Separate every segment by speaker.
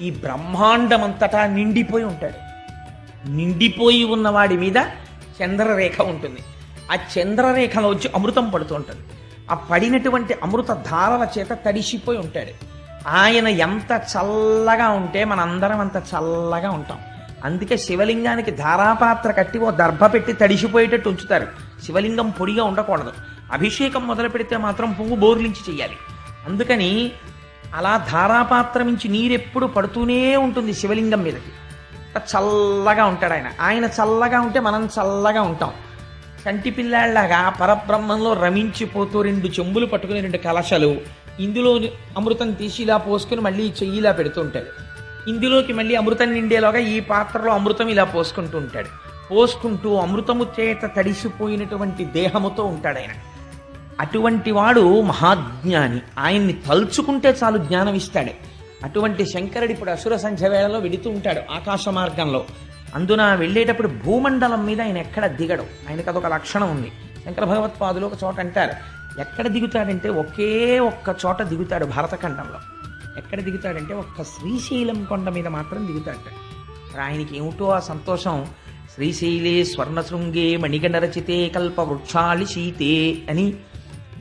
Speaker 1: ఈ బ్రహ్మాండమంతటా నిండిపోయి ఉంటాడు. నిండిపోయి ఉన్నవాడి మీద చంద్రరేఖ ఉంటుంది. ఆ చంద్రరేఖలో వచ్చి అమృతం పడుతూ ఉంటుంది. ఆ పడినటువంటి అమృత ధారల చేత తడిసిపోయి ఉంటాడు. ఆయన ఎంత చల్లగా ఉంటే మనందరం అంత చల్లగా ఉంటాం. అందుకే శివలింగానికి ధారాపాత్ర కట్టి ఓ దర్భ పెట్టి తడిసిపోయేటట్టు ఉంచుతారు. శివలింగం పొడిగా ఉండకూడదు. అభిషేకం మొదలు పెడితే మాత్రం పువ్వు బోర్లించి చేయాలి అందుకని అలా ధారాపాత్ర నుంచి నీరెప్పుడు పడుతూనే ఉంటుంది శివలింగం మీదకి. చల్లగా ఉంటాడు ఆయన. ఆయన చల్లగా ఉంటే మనం చల్లగా ఉంటాం. కంటి పిల్లాళ్ళగా పరబ్రహ్మంలో రమించిపోతూ రెండు చెంబులు పట్టుకుని రెండు కలశలు ఇందులో అమృతం తీసి ఇలా పోసుకుని మళ్ళీ చెయ్యి ఇలా పెడుతూ ఉంటాడు. ఇందులోకి మళ్ళీ అమృతం నిండేలోగా ఈ పాత్రలో అమృతం ఇలా పోసుకుంటూ ఉంటాడు. పోసుకుంటూ అమృతము చేత తడిసిపోయినటువంటి దేహముతో ఉంటాడు ఆయన. అటువంటి వాడు మహాజ్ఞాని. ఆయన్ని తలుచుకుంటే చాలు జ్ఞానం ఇస్తాడే. అటువంటి శంకరుడు ఇప్పుడు అసుర సంధ్య వేళలో వెడుతూ ఉంటాడు ఆకాశ మార్గంలో. అందున వెళ్ళేటప్పుడు భూమండలం మీద ఆయన ఎక్కడ దిగడు. ఆయనకు అదొక లక్షణం ఉంది. శంకర భగవత్పాదులు ఒక చోట అంటారు ఎక్కడ దిగుతాడంటే ఒకే ఒక్క చోట దిగుతాడు భరతఖండంలో. ఎక్కడ దిగుతాడంటే ఒక్క శ్రీశైలం కొండ మీద మాత్రం దిగుతాడట ఆయనకి ఏమిటో ఆ సంతోషం? శ్రీశైలే స్వర్ణశృంగే మణిగణరచితే కల్పవృక్షాళి శీతే అని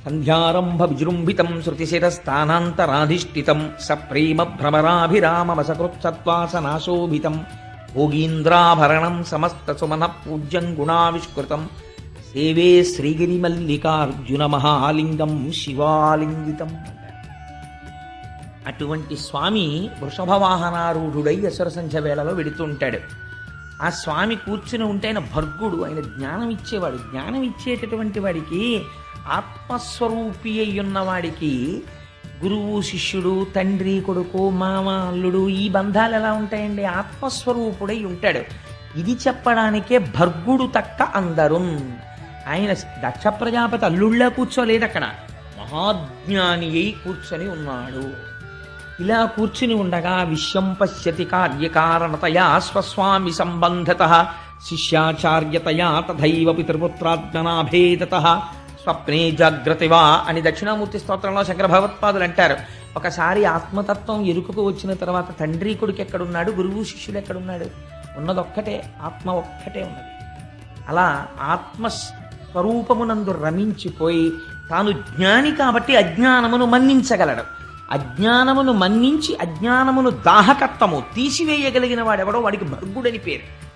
Speaker 1: సంధ్యారంభ విజృంభితం శృతిశిరస్థానాంతరాధిష్ఠితం సప్రేమ భ్రమరాభిరామవసకృత్సత్వాసనాశోభితం భోగీంద్రాభరణం సమస్త సుమన పూజ్యం గుణావిష్కృతం సేవే శ్రీగిరిమల్లికార్జున మహాలింగం శివాలింగితం అటువంటి స్వామి వృషభవాహనారూఢుడై అసుర సంధ్య వేళలో వెడుతుంటాడు ఆ స్వామి కూర్చుని ఉంటే ఆయన భర్గుడు ఆయన జ్ఞానం ఇచ్చేవాడు జ్ఞానం ఇచ్చేటటువంటి వాడికి ఆత్మస్వరూపి అయి ఉన్నవాడికి గురువు శిష్యుడు తండ్రి కొడుకు మామ అల్లుడు ఈ బంధాలు ఎలా ఉంటాయండి? ఆత్మస్వరూపుడై ఉంటాడు. ఇది చెప్పడానికే భర్గుడు తక్క అందరు ఆయన దక్ష ప్రజాపతి అల్లుళ్ళ కూర్చోలేదు అక్కడ. మహాజ్ఞాని అయి కూర్చొని ఉన్నాడు. ఇలా కూర్చుని ఉండగా విశ్వం పశ్యతి కార్యకారణతయా స్వస్వామి సంబంధత శిష్యాచార్యతయా తథైవ పితృపుత్రాజ్ఞనాభేదత. స్వప్నే జాగ్రతివా అని దక్షిణామూర్తి స్తోత్రంలో శంకర భగవత్పాదులు అంటారు. ఒకసారి ఆత్మతత్వం ఎరుకకు వచ్చిన తర్వాత తండ్రి కొడుకు ఎక్కడున్నాడు? గురువు శిష్యుడు ఎక్కడున్నాడు? ఉన్నదొక్కటే ఆత్మ ఒక్కటే ఉన్నది. అలా ఆత్మ స్వరూపమునందు రమించిపోయి తాను జ్ఞాని కాబట్టి అజ్ఞానమును మన్నించగలడు. అజ్ఞానమును మన్నించి అజ్ఞానమును దాహకత్వము తీసివేయగలిగిన వాడెవడో వాడికి భర్గుడని పేరు.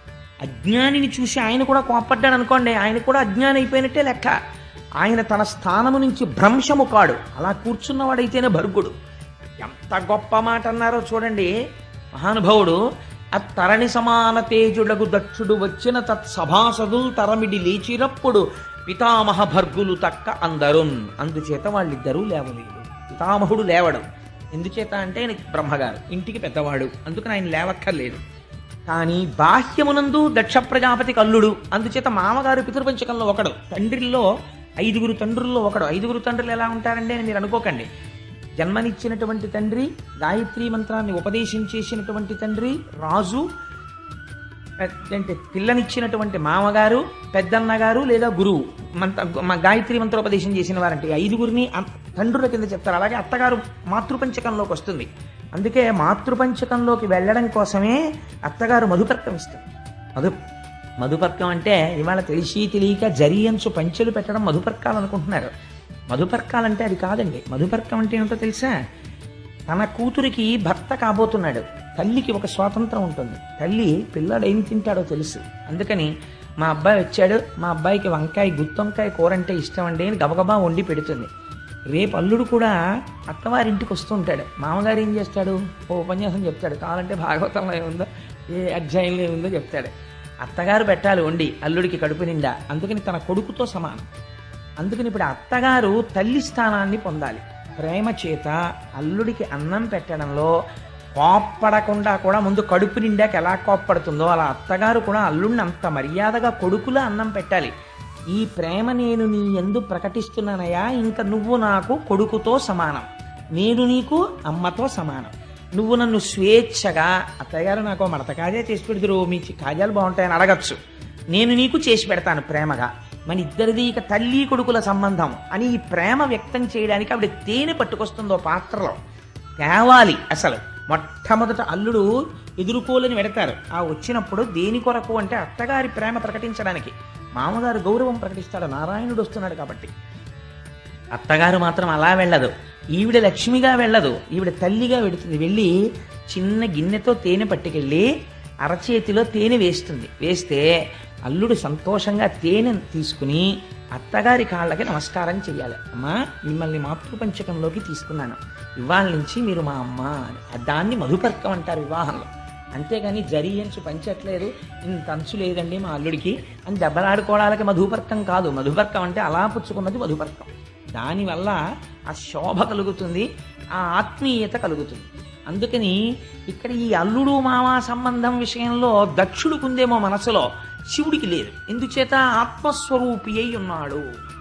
Speaker 1: అజ్ఞానిని చూసి ఆయన కూడా కోపడ్డాడు అనుకోండి ఆయన కూడా అజ్ఞానం అయిపోయినట్టే లెక్క. ఆయన తన స్థానము నుంచి భ్రంశము కాడు. అలా కూర్చున్నవాడైతేనే భర్గుడు. ఎంత గొప్ప మాట అన్నారో చూడండి. మహానుభావుడు అత్తరణి సమాన తేజుడగు దక్షుడు వచ్చిన తత్సభాసదులు తరమిడి లేచినప్పుడు పితామహ భర్గులు తక్క అందరు అందుచేత వాళ్ళిద్దరూ లేవలేదు. పితామహుడు లేవడం. ఎందుచేత అంటే ఆయన బ్రహ్మగారు ఇంటికి పెద్దవాడు. అందుకని ఆయన లేవక్కర్లేదు. కానీ బాహ్యమునందు దక్ష ప్రజాపతి కల్లుడు అందుచేత మామగారు పితృపంచకంలో ఒకడు. తండ్రిలో ఐదుగురు తండ్రుల్లో ఒకడు. ఐదుగురు తండ్రులు ఎలా ఉంటారండి అని మీరు అనుకోకండి. జన్మనిచ్చినటువంటి తండ్రి గాయత్రి మంత్రాన్ని ఉపదేశం చేసినటువంటి తండ్రి రాజు అంటే పిల్లనిచ్చినటువంటి మామగారు పెద్దన్నగారు లేదా గురువు. మంత గాయత్రి మంత్రోపదేశం చేసిన వారంటే ఐదుగురిని తండ్రుల కింద చెప్తారు. అలాగే అత్తగారు మాతృపంచకంలోకి వస్తుంది. అందుకే మాతృపంచకంలోకి వెళ్ళడం కోసమే అత్తగారు మధుపర్కం ఇస్తారు. మధు మధుపర్కం అంటే ఇవాళ తెలిసి తెలియక జరియంచు పంచెలు పెట్టడం మధుపర్కాలు అనుకుంటున్నారు. మధుపర్కాలంటే అది కాదండి. మధుపర్కం అంటే ఏమిటో తెలుసా? తన కూతురికి భర్త కాబోతున్నాడు. తల్లికి ఒక స్వాతంత్రం ఉంటుంది. తల్లి పిల్లడు ఏం తింటాడో తెలుసు. అందుకని మా అబ్బాయి వచ్చాడు. మా అబ్బాయికి వంకాయ గుత్తొంకాయ కూర అంటే ఇష్టం అండి అని గబగబా వండి పెడుతుంది. రేపు అల్లుడు కూడా అత్తవారింటికి వస్తూ ఉంటాడు. మామగారు ఏం చేస్తాడు? ఓ ఉపన్యాసం చెప్తాడు. కావాలంటే భాగవతంలో ఏముందో ఏ అధ్యాయంలో ఏముందో చెప్తాడు. అత్తగారు పెట్టాలి వండి అల్లుడికి కడుపు నిండా. అందుకని తన కొడుకుతో సమానం. అందుకని ఇప్పుడు అత్తగారు తల్లి స్థానాన్ని పొందాలి. ప్రేమ చేత అల్లుడికి అన్నం పెట్టడంలో కోప్పడకుండా కూడా ముందు కడుపు నిండాక ఎలా కోప్పడుతుందో అలా అత్తగారు కూడా అల్లుడిని అంత మర్యాదగా కొడుకులా అన్నం పెట్టాలి. ఈ ప్రేమ నేను నీ ఎందు ప్రకటిస్తున్నానయ్యా ఇంకా నువ్వు నాకు కొడుకుతో సమానం. నేను నీకు అమ్మతో సమానం. నువ్వు నన్ను స్వేచ్ఛగా అత్తయ్య గారు నాకు మడత కాజా చేసి పెడుతురు మీ కాజాలు బాగుంటాయని అడగచ్చు. నేను నీకు చేసి పెడతాను ప్రేమగా. మన ఇద్దరిది ఇక తల్లి కొడుకుల సంబంధం అని ఈ ప్రేమ వ్యక్తం చేయడానికి ఆవిడ తేనె పట్టుకొస్తుందో పాత్రలో. తేవాలి అసలు. మొట్టమొదట అల్లుడు ఎదుర్కోలని వెడతారు ఆ వచ్చినప్పుడు దేని కొరకు అంటే అత్తగారి ప్రేమ ప్రకటించడానికి. మామగారు గౌరవం ప్రకటిస్తాడు నారాయణుడు వస్తున్నాడు కాబట్టి. అత్తగారు మాత్రం అలా వెళ్ళదు. ఈవిడ లక్ష్మిగా వెళ్ళదు. ఈవిడ తల్లిగా వెడుతుంది. వెళ్ళి చిన్న గిన్నెతో తేనె పట్టుకెళ్ళి అరచేతిలో తేనె వేస్తుంది. వేస్తే అల్లుడు సంతోషంగా తేనె తీసుకుని అత్తగారి కాళ్ళకి నమస్కారం చేయాలి అమ్మా మిమ్మల్ని మాతృపంచకంలోకి తీసుకున్నాను. ఇవాళ నుంచి మీరు మా అమ్మ అని. దాన్ని మధుపర్కం అంటారు వివాహంలో. అంతేగాని జరి అంచు పంచట్లేదు. ఇంత అంచు లేదండి మా అల్లుడికి అని దెబ్బలాడుకోవడానికి మధుపర్కం కాదు. మధుపర్కం అంటే అలా పుచ్చుకున్నది మధుపర్కం. దానివల్ల ఆ శోభ కలుగుతుంది ఆ ఆత్మీయత కలుగుతుంది. అందుకని ఇక్కడ ఈ అల్లుడు మామ సంబంధం విషయంలో దక్షుడికుందేమో మనసులో శివుడికి లేదు. ఎందుచేత ఆత్మస్వరూపి అయి ఉన్నాడు.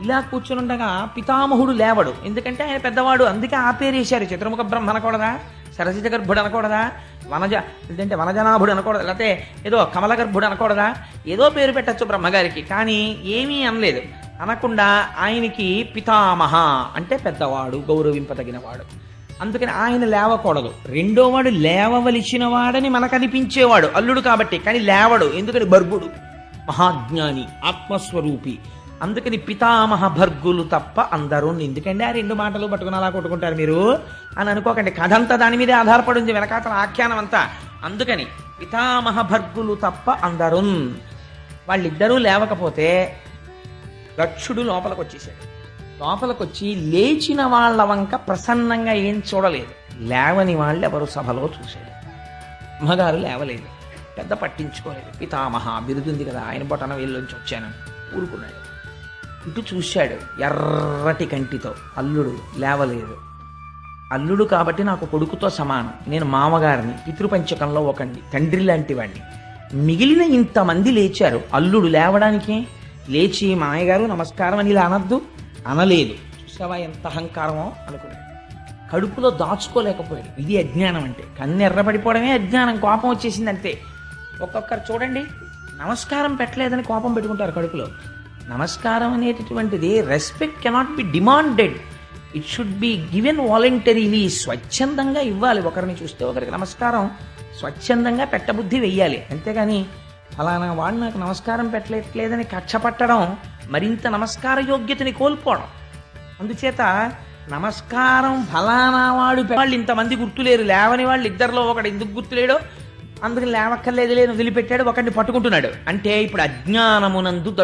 Speaker 1: ఇలా కూర్చునుండగా పితామహుడు లేవడు. ఎందుకంటే ఆయన పెద్దవాడు. అందుకే ఆ పేరేశారు చతుర్ముఖ బ్రహ్మ అనకూడదా? సరసిత గర్భుడు అనకూడదా? వనజ లేదంటే వనజనాభుడు అనకూడదు? లేకపోతే ఏదో కమల గర్భుడు అనకూడదా? ఏదో పేరు పెట్టచ్చు బ్రహ్మగారికి. కానీ ఏమీ అనలేదు. అనకుండా ఆయనకి పితామహ అంటే పెద్దవాడు గౌరవింపదగినవాడు. అందుకని ఆయన లేవకూడదు. రెండోవాడు లేవవలసిన వాడని మనకు అనిపించేవాడు అల్లుడు కాబట్టి. కానీ లేవడు ఎందుకని? భర్గుడు. మహాజ్ఞాని ఆత్మస్వరూపి. అందుకని పితామహ భర్గులు తప్ప అందరూ ఎందుకండి ఆ రెండు మాటలు పట్టుకుని అలా కొట్టుకుంటారు మీరు అని అనుకోకండి. కథ అంతా దాని మీదే ఆధారపడి ఉంది వెనకాతల ఆఖ్యానం అంతా. అందుకని పితామహ భర్గులు తప్ప అందరూ వాళ్ళిద్దరూ లేవకపోతే దక్షుడు లోపలికి వచ్చేసాడు లోపలికి వచ్చి లేచిన వాళ్ళ వంక ప్రసన్నంగా ఏం చూడలేదు. లేవని వాళ్ళు ఎవరు సభలో చూశాడు. అమ్మగారు లేవలేదు. పెద్ద పట్టించుకోలేదు. పితామహ బిరుదుంది కదా ఆయన బొటన వేళ్ళలోంచి వచ్చాను ఊరుకున్నాడు. ఇటు చూశాడు ఎర్రటి కంటితో అల్లుడు లేవలేదు. అల్లుడు కాబట్టి నాకు కొడుకుతో సమానం. నేను మామగారిని పితృపంచకంలో ఒకండి తండ్రి లాంటి వాడిని మిగిలిన ఇంతమంది లేచారు. అల్లుడు లేవడానికి లేచి మామయ్యగారు నమస్కారం అని ఇలా అనద్దు. అనలేదు. చూసావా ఎంత అహంకారమో అనుకున్నాడు. కడుపులో దాచుకోలేకపోయాడు. ఇది అజ్ఞానం అంటే. కన్ను ఎర్రబడిపోవడమే అజ్ఞానం. కోపం వచ్చేసింది అంతే. ఒక్కొక్కరు చూడండి. నమస్కారం పెట్టలేదని కోపం పెట్టుకుంటారు కడుపులో. నమస్కారం అనేటటువంటిది respect cannot be demanded it should be given voluntarily స్వచ్ఛందంగా ఇవ్వాలి. ఒకరిని చూస్తే ఒకరికి నమస్కారం. స్వచ్ఛందంగా పెట్టబుద్ధి వెయ్యాలి. అంతేగాని ఫలానా వాడు నాకు నమస్కారం పెట్టలేట్లేదని కక్ష పట్టడం మరింత నమస్కార యోగ్యతని కోల్పోవడం. అందుచేత నమస్కారం ఫలానా వాడు వాళ్ళు ఇంతమంది గుర్తులేరు. లేవని వాళ్ళు ఇద్దరిలో ఒకడు ఎందుకు గుర్తులేడో? అందుకని లేవక్కర్లేదు లేని వదిలిపెట్టాడు ఒకడిని పట్టుకుంటున్నాడు. అంటే ఇప్పుడు అజ్ఞానమునందు